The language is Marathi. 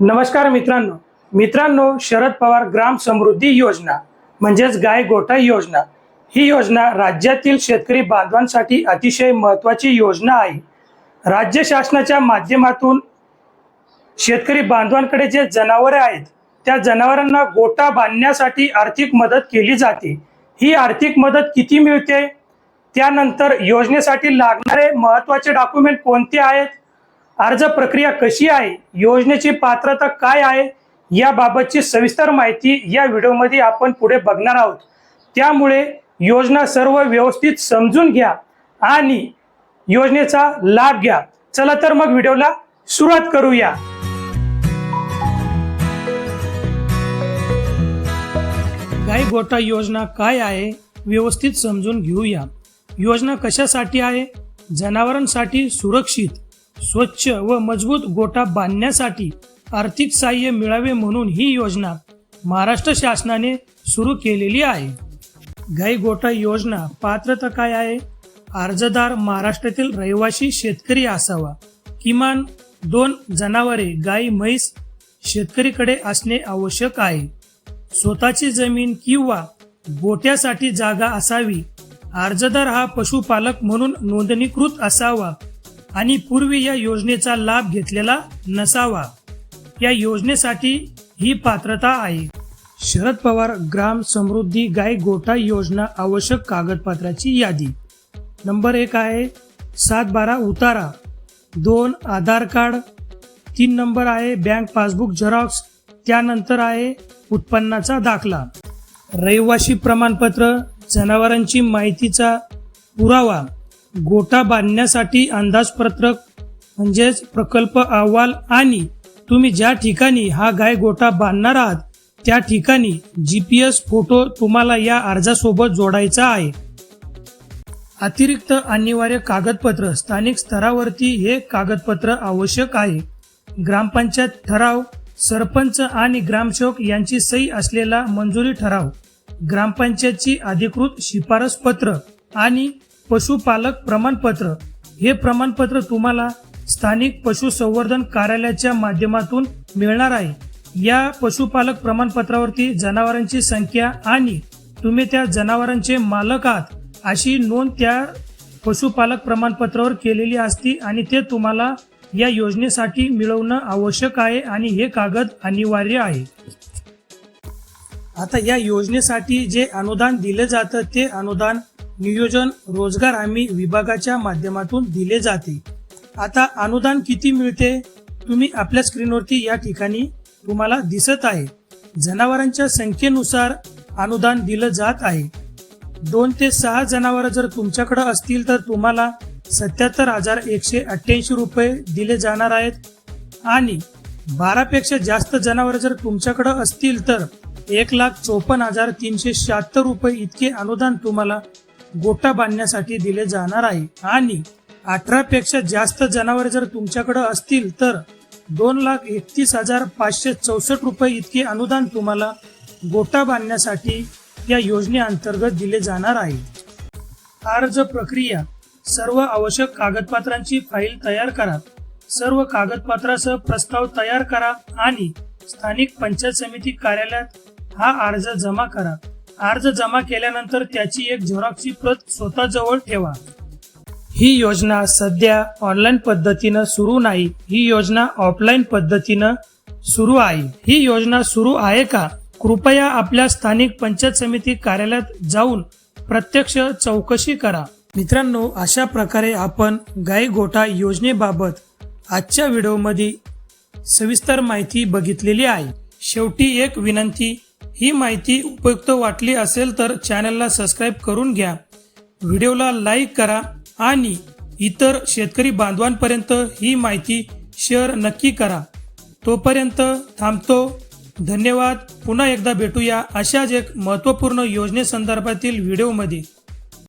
नमस्कार मित्रांनो. मित्रांनो शरद पवार ग्राम समृद्धी योजना म्हणजेच गाय गोठा योजना ही योजना राज्यातील शेतकरी बांधवांसाठी अतिशय महत्त्वाची योजना आहे. राज्य शासनाच्या माध्यमातून शेतकरी बांधवांकडे जे जनावरे आहेत त्या जनावरांना गोठा बांधण्यासाठी आर्थिक मदत केली जाते. ही आर्थिक मदत किती मिळते? त्यानंतर योजनेसाठी लागणारे महत्त्वाचे डॉक्युमेंट कोणते आहेत? अर्ज प्रक्रिया कशी आहे? योजनेची पात्रता काय आहे? याबाबतची सविस्तर माहिती या व्हिडिओमध्ये आपण पुढे बघणार आहोत. त्यामुळे योजना सर्व व्यवस्थित समजून घ्या आणि योजनेचा लाभ घ्या. चला तर मग व्हिडिओला सुरुवात करूया. गाय गोटा योजना काय आहे? व्यवस्थित समजून घेऊया. योजना कशासाठी आहे? जनावरांसाठी सुरक्षित स्वच्छ व मजबूत गोठा बांधण्यासाठी आर्थिक सहाय्य मिळावे म्हणून ही योजना महाराष्ट्र शासनाने सुरू केलेली आहे. गाई गोठा योजना पात्रता काय आहे? अर्जदार महाराष्ट्रातील रहिवासी शेतकरी असावा. किमान दोन जनावरे गाई म्हैस शेतकरीकडे असणे आवश्यक आहे. स्वतःची जमीन किंवा गोठ्यासाठी जागा असावी. अर्जदार हा पशुपालक म्हणून नोंदणीकृत असावा. आणि पूर्वी या योजनेचा लाभ घेतलेला नसावा. या योजनेसाठी ही पात्रता आहे. शरद पवार ग्राम समृद्धी गाय गोठा योजना आवश्यक कागदपत्राची यादी. नंबर एक आहे सात बारा उतारा. दोन आधार कार्ड. तीन नंबर आहे बँक पासबुक झेरॉक्स. त्यानंतर आहे उत्पन्नाचा दाखला. रहिवासी प्रमाणपत्र जनावरांची माहितीचा पुरावा. गोठा बांधण्यासाठी अंदाजपत्रक म्हणजेच प्रकल्प अहवाल आणि तुम्ही ज्या ठिकाणी हा गाय गोठा बांधणार आहात त्या ठिकाणी जी पी एस फोटो तुम्हाला या अर्जासोबत जोडायचा आहे. अतिरिक्त अनिवार्य कागदपत्र स्थानिक स्तरावरती हे कागदपत्र आवश्यक आहे. ग्रामपंचायत ठराव सरपंच आणि ग्रामसेवक यांची सही असलेला मंजुरी ठराव ग्रामपंचायतची अधिकृत शिफारस पत्र आणि पशुपालक प्रमाणपत्र. हे प्रमाणपत्र तुम्हाला स्थानिक पशुसंवर्धन कार्यालयाच्या माध्यमातून मिळणार आहे. या पशुपालक प्रमाणपत्रावरती जनावरांची संख्या आणि तुम्ही त्या जनावरांचे मालक आहात अशी नोंद त्या पशुपालक प्रमाणपत्रावर केलेली असती आणि ते तुम्हाला या योजनेसाठी मिळवणं आवश्यक आहे आणि हे कागद अनिवार्य आहे. आता या योजनेसाठी जे अनुदान दिलं जातं ते अनुदान नियोजन रोजगार हमी विभागाच्या माध्यमातून दिले जाते. आता अनुदान किती मिळते? तुम्ही आपल्या स्क्रीनवरती या ठिकाणी तुम्हाला दिसत आहे. जनावरांच्या संख्येनुसार अनुदान दिलं जात आहे. दोन ते सहा जनावरं जर तुमच्याकडे असतील तर तुम्हाला सत्याहत्तर हजार एकशे अठ्ठ्याऐंशी रुपये दिले जाणार आहेत. आणि बारापेक्षा जास्त जनावरं जर तुमच्याकडं असतील तर एक लाख चोपन्न हजार तीनशे शहात्तर रुपये इतके अनुदान तुम्हाला गोटा बांधण्यासाठी दिले जाणार आहे. आणि अठरा पेक्षा जास्त जनावरे जर तुमच्याकडे असतील तर दोन लाख एकतीस हजार पाचशे चौसष्ट रुपये इतके अनुदान तुम्हाला गोटा बांधण्यासाठी या योजनेअंतर्गत दिले जाणार आहे. अर्ज प्रक्रिया. सर्व आवश्यक कागदपत्रांची फाईल तयार करा. सर्व कागदपत्रासह प्रस्ताव तयार करा आणि स्थानिक पंचायत समिती कार्यालयात हा अर्ज जमा करा. अर्ज जमा केल्यानंतर त्याची एक झेरॉक्सची प्रत स्वतःजवळ ठेवा. ही योजना सध्या ऑनलाईन पद्धतीनं सुरू नाही. ही योजना ऑफलाईन पद्धतीनं सुरू आहे. ही योजना सुरू आहे का? कृपया आपल्या स्थानिक पंचायत समिती कार्यालयात जाऊन प्रत्यक्ष चौकशी करा. मित्रांनो अशा प्रकारे आपण गाई गोठा योजनेबाबत आजच्या व्हिडिओमध्ये सविस्तर माहिती बघितलेली आहे. शेवटी एक विनंती ही माहिती उपयुक्त वाटली असेल तर चॅनलला सबस्क्राईब करून घ्या. व्हिडिओला लाईक करा आणि इतर शेतकरी बांधवांपर्यंत ही माहिती शेअर नक्की करा. तोपर्यंत थांबतो. धन्यवाद. पुन्हा एकदा भेटूया अशाच एक महत्त्वपूर्ण योजनेसंदर्भातील व्हिडिओमध्ये.